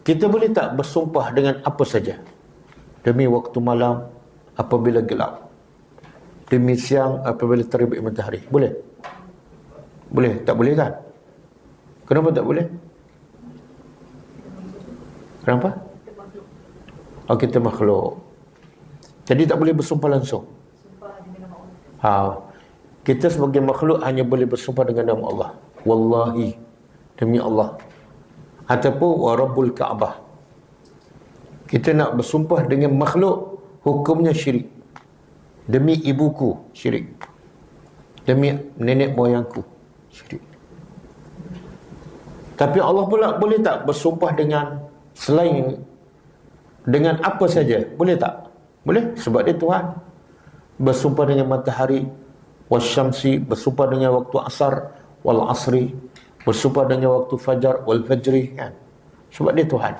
Kita boleh tak bersumpah dengan apa saja? Demi waktu malam apabila gelap. Demi siang apabila terbit matahari. Boleh? Boleh? Tak boleh kan? Kenapa tak boleh? Kenapa? Oh, kita makhluk. Jadi tak boleh bersumpah langsung. Ha. Kita sebagai makhluk hanya boleh bersumpah dengan nama Allah. Wallahi. Demi Allah. Ataupun wa rabbul Ka'bah. Kita nak bersumpah dengan makhluk, hukumnya syirik. Demi ibuku, syirik. Demi nenek moyangku, syirik. Tapi Allah pula boleh tak bersumpah dengan selain dengan apa saja? Boleh tak? Boleh sebab dia Tuhan. Bersumpah dengan matahari, wasyamsi, bersumpah dengan waktu asar, wal asri, bersumpah dengan waktu fajar, wal fajri kan. Sebab dia Tuhan.